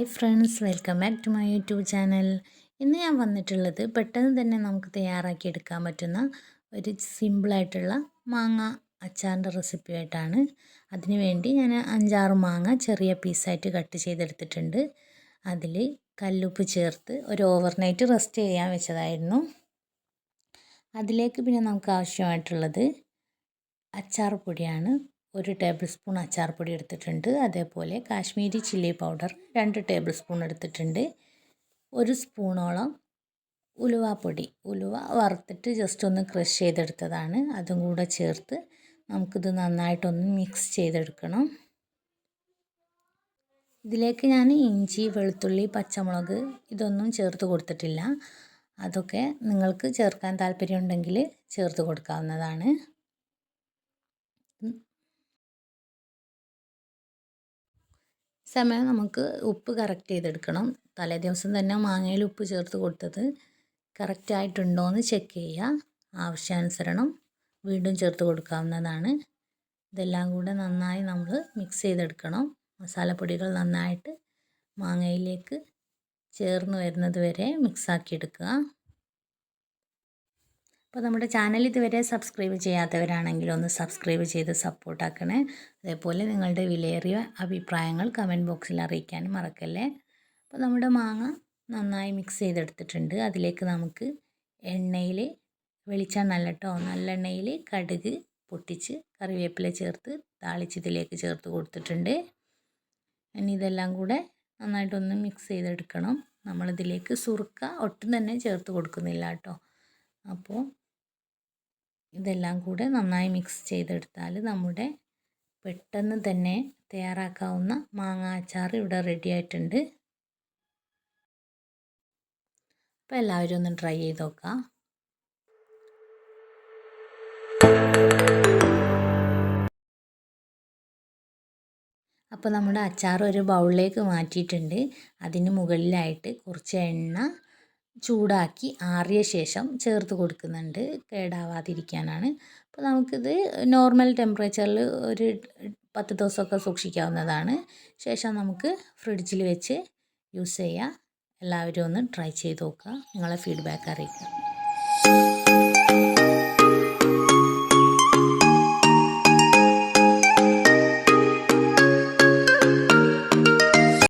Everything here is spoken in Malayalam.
Hi friends welcome back to my YouTube channel. ഇന്ന് ഞാൻ വന്നിട്ടുള്ളത് പെട്ടെന്ന് തന്നെ നമുക്ക് തയ്യാറാക്കി എടുക്കാൻ പറ്റുന്ന ഒരു സിമ്പിളായിട്ടുള്ള മാങ്ങ അച്ചാറിന്റെ റെസിപ്പി ആയിട്ടാണ് അതിന് വേണ്ടി ഞാൻ അഞ്ചാറ് മാങ്ങ ചെറിയ പീസായിട്ട് കട്ട് ചെയ്തെടുത്തിട്ടുണ്ട്. അതിൽ കല്ലുപ്പ് ചേർത്ത് ഒരു ഓവർനൈറ്റ് റെസ്റ്റ് ചെയ്യാൻ വെച്ചതായിരുന്നു. അതിലേക്ക് പിന്നെ നമുക്ക് ആവശ്യമായിട്ടുള്ളത് അച്ചാർ പൊടിയാണ്. ഒരു ടേബിൾ സ്പൂൺ അച്ചാർപ്പൊടി എടുത്തിട്ടുണ്ട്. അതേപോലെ കാശ്മീരി ചില്ലി പൗഡർ രണ്ട് ടേബിൾ സ്പൂൺ എടുത്തിട്ടുണ്ട്. ഒരു സ്പൂണോളം ഉലുവാപ്പൊടി. ഉലുവ വറുത്തിട്ട് ജസ്റ്റ് ഒന്ന് ക്രഷ് ചെയ്തെടുത്തതാണ്. അതും കൂടെ ചേർത്ത് നമുക്കിത് നന്നായിട്ടൊന്ന് മിക്സ് ചെയ്തെടുക്കണം. ഇതിലേക്ക് ഞാൻ ഇഞ്ചി വെളുത്തുള്ളി പച്ചമുളക് ഇതൊന്നും ചേർത്ത് കൊടുത്തിട്ടില്ല. അതൊക്കെ നിങ്ങൾക്ക് ചേർക്കാൻ താല്പര്യമുണ്ടെങ്കിൽ ചേർത്ത് കൊടുക്കാവുന്നതാണ്. സമയം നമുക്ക് ഉപ്പ് കറക്റ്റ് ചെയ്തെടുക്കണം. തലേ ദിവസം തന്നെ മാങ്ങയിൽ ഉപ്പ് ചേർത്ത് കൊടുത്തത് കറക്റ്റ് ആയിട്ടുണ്ടോ എന്ന് ചെക്ക് ചെയ്യുക. ആവശ്യാനുസരണം വീണ്ടും ചേർത്ത് കൊടുക്കാവുന്നതാണ്. ഇതെല്ലാം കൂടെ നന്നായി നമ്മൾ മിക്സ് ചെയ്തെടുക്കണം. മസാലപ്പൊടികൾ നന്നായിട്ട് മാങ്ങയിലേക്ക് ചേർന്ന് വരുന്നത് വരെ മിക്സാക്കി എടുക്കുക അപ്പോൾ നമ്മുടെ ചാനൽ ഇതുവരെ സബ്സ്ക്രൈബ് ചെയ്യാത്തവരാണെങ്കിൽ ഒന്ന് സബ്സ്ക്രൈബ് ചെയ്ത് സപ്പോർട്ടാക്കണേ അതേപോലെ നിങ്ങളുടെ വിലയേറിയ അഭിപ്രായങ്ങൾ കമന്റ് ബോക്സിൽ അറിയിക്കാനും മറക്കല്ലേ. അപ്പോൾ നമ്മുടെ മാങ്ങ നന്നായി മിക്സ് ചെയ്തെടുത്തിട്ടുണ്ട്. അതിലേക്ക് നമുക്ക് എണ്ണയിൽ വെളിച്ചെണ്ണ അല്ല കേട്ടോ നല്ലെണ്ണയിൽ കടുക് പൊട്ടിച്ച് കറിവേപ്പില ചേർത്ത് താളിച്ചതിലേക്ക് ചേർത്ത് കൊടുത്തിട്ടുണ്ട്. ഇനി ഇതെല്ലാം കൂടെ നന്നായിട്ടൊന്ന് മിക്സ് ചെയ്തെടുക്കണം. നമ്മളിതിലേക്ക് സുറുക്ക ഒട്ടും തന്നെ ചേർത്ത് കൊടുക്കുന്നില്ല കേട്ടോ അപ്പോൾ ഇതെല്ലാം കൂടെ നന്നായി മിക്സ് ചെയ്തെടുത്താൽ നമ്മുടെ പെട്ടെന്ന് തന്നെ തയ്യാറാക്കാവുന്ന മാങ്ങ അച്ചാർ ഇവിടെ റെഡി ആയിട്ടുണ്ട്. അപ്പോൾ എല്ലാവരും ഒന്ന് ട്രൈ ചെയ്ത് നോക്കാം. അപ്പോൾ നമ്മുടെ അച്ചാർ ഒരു ബൗളിലേക്ക് മാറ്റിയിട്ടുണ്ട്. അതിന് മുകളിലായിട്ട് കുറച്ച് എണ്ണ ചൂടാക്കി ആറിയ ശേഷം ചേർത്ത് കൊടുക്കുന്നുണ്ട്. കേടാവാതിരിക്കാനാണ്. അപ്പോൾ നമുക്കിത് നോർമൽ ടെമ്പറേച്ചറിൽ ഒരു പത്ത് ദിവസമൊക്കെ സൂക്ഷിക്കാവുന്നതാണ്. ശേഷം നമുക്ക് ഫ്രിഡ്ജിൽ വെച്ച് യൂസ് ചെയ്യാം എല്ലാവരും ഒന്ന് ട്രൈ ചെയ്ത് നോക്കുക. നിങ്ങളെ ഫീഡ്ബാക്ക് അറിയിക്കുക.